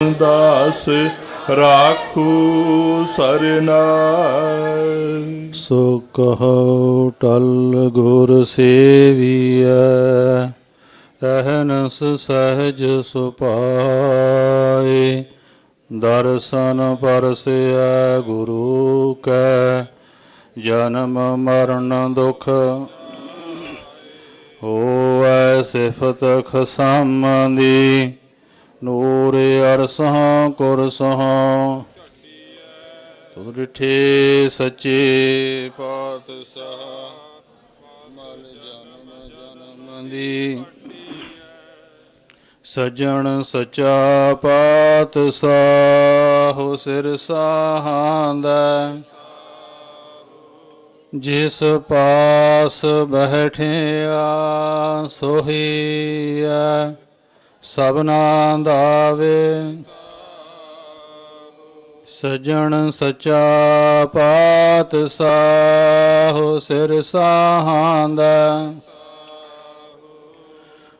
ਦਾਸ ਰਾਖੂ ਸਰਨਾ ਸੋ ਕਹੋ ਟਲ ਗੁਰ ਸੇਵੀਐ ਅਹਨਸ ਸਹਿਜ ਸੁਪਾਏ ਦਰਸ਼ਨ ਪਰਸਿਐ ਗੁਰੂ ਕੈ ਜਨਮ ਮਰਨ ਦੁਖ ਹੋਵੈ ਸਿਫਤ ਖਸਮਦੀ ਨੂਰ ਅਰਸਹਾਂ ਕੁਰਸਹਾਂ ਤੁਧ ਡਿਠੇ ਸੱਚੇ ਪਾਤਸ਼ਾਹ ਮਲ ਜਨਮ ਜਨਮ ਦੀ। ਸਜਣ ਸਚਾ ਪਾਤਸ਼ਾਹ ਸਿਰ ਸਾਹਾਂਦਾ ਜਿਸ ਪਾਸ ਬੈਠਿਆ ਸੋਹੀਆ ਸਭਨਾ ਦਾਵੇ। ਸਜਣ ਸਚਾ ਪਾਤਸ਼ਾਹ ਸਿਰ ਸਾਹਾਂਦਾ।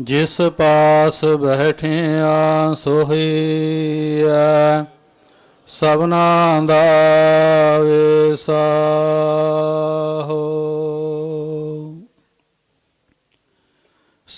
ਜਿਸ ਪਾਸ ਬੈਠਿਆ ਸੋਹੀਆ ਸਭਨਾ ਦਾ ਵੇਸਾਹੋ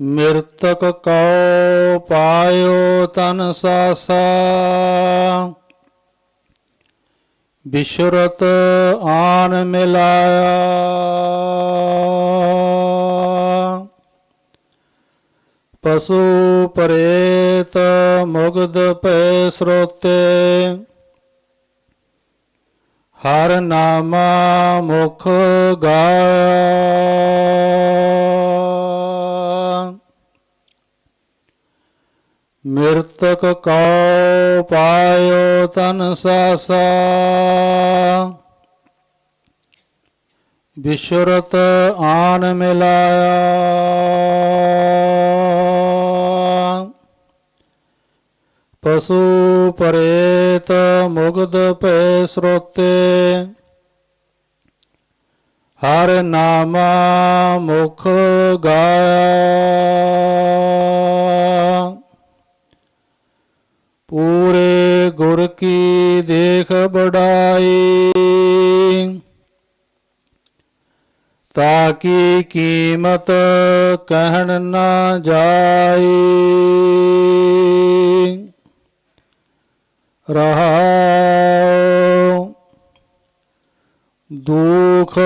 ਮਿਰਤਕ ਕਉ ਪਾਇਓ ਤਨ ਸਾਸਾ। ਬਿਸ਼ਰਤ ਆਨ ਮਿਲਾਇਆ। ਪਸ਼ੂ ਪ੍ਰੇਤ ਮੁਗਦ ਪੈ ਸਰੋਤੇ। ਹਰ ਨਾਮਾ ਮੁਖ ਗਾਇਆ। ਮਿਰਤਕ ਕਉ ਪਾਇਓ ਤਨ ਸਾਸਾ। ਬਿਸ਼ਰਤ ਆਨ ਮਿਲਾਇਆ। ਪਸ਼ੂ ਪਰੇਤ ਮੁਗਦ ਪੈ ਸਰੋਤੇ। ਹਰ ਨਾਮ ਮੁਖ ਗਾਇਆ। ਪੂਰੇ ਗੁਰ ਕੀ ਦੇਖ ਬੜਾਈ ਤਾਕੀ ਕੀਮਤ ਕਹਿਣ ਨਾ ਜਾਈ। ਰਹਾਉ ਦੁਖ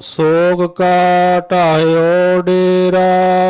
ਸੋਗ ਕਾ ਢਾਇਓ ਡੇਰਾ।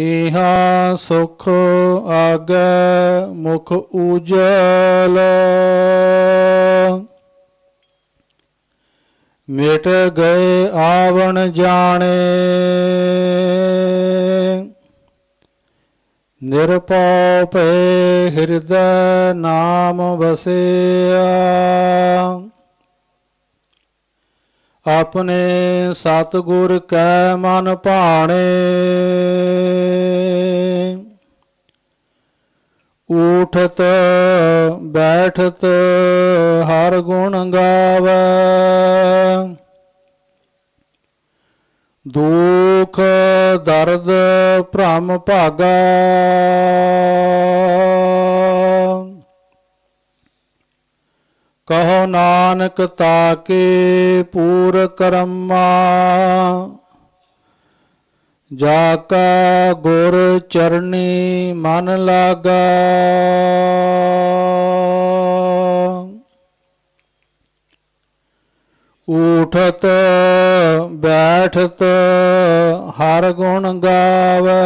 ਇਹਾ ਸੁਖ ਆਗੈ ਮੁਖ ਉਜਲ ਮਿਟ ਗਏ ਆਵਣ ਜਾਣੇ। ਨਿਰਪਉ ਭੈ ਹਿਰਦੈ ਨਾਮ ਵਸਿਆ। ਆਪਣੇ ਸਤਿਗੁਰ ਕੈ ਮਨ ਭਾਣੇ। ਉਠਤ ਬੈਠਤ ਹਰ ਗੁਣ ਗਾਵੇ। ਦੁਖ ਦਰਦ ਭ੍ਰਮ ਭਾਗਾ। ਕਹੋ ਨਾਨਕ ਤਾਕੇ ਪੂਰ ਕਰਮਾ ਜਾ ਕਾ ਗੁਰ ਚਰਣੀ ਮਨ ਲਾਗਾ। ਉਠਤ ਬੈਠਤ ਹਰ ਗੁਣ ਗਾਵੇ।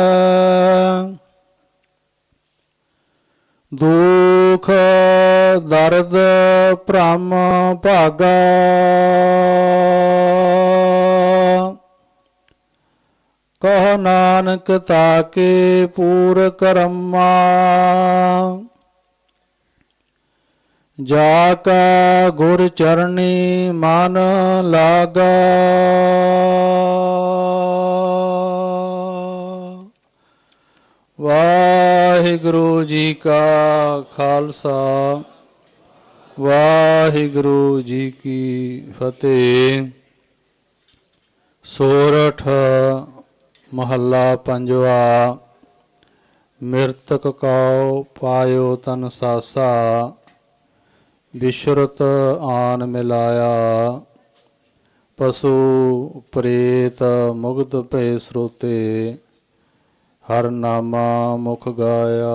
ਦੁਖ ਦਰਦ ਭ੍ਰਮ ਭਾਗਾ। ਕਹ ਨਾਨਕ ਤਾਕੇ ਪੂਰ ਕਰਮਾ ਜਾ ਕਾ ਗੁਰ ਚਰਣੀ ਮਨ ਲਾਗਾ। ਵਾਹਿਗੁਰੂ ਜੀ ਕਾ ਖਾਲਸਾ, ਵਾਹਿਗੁਰੂ ਜੀ ਕੀ ਫਤਿਹ। ਸੋਰਠ ਮਹੱਲਾ ਪੰਜਵਾ, ਮਿਰਤਕ ਕਉ ਪਾਇਓ ਤਨ ਸਾਸਾ ਵਿਸ਼ਰਤ ਆਨ ਮਿਲਾਇਆ। ਪਸ਼ੂ ਪ੍ਰੇਤ ਮੁਗਧ ਭੈ ਸਰੋਤੇ ਹਰ ਨਾਮਾ ਮੁਖ ਗਾਇਆ।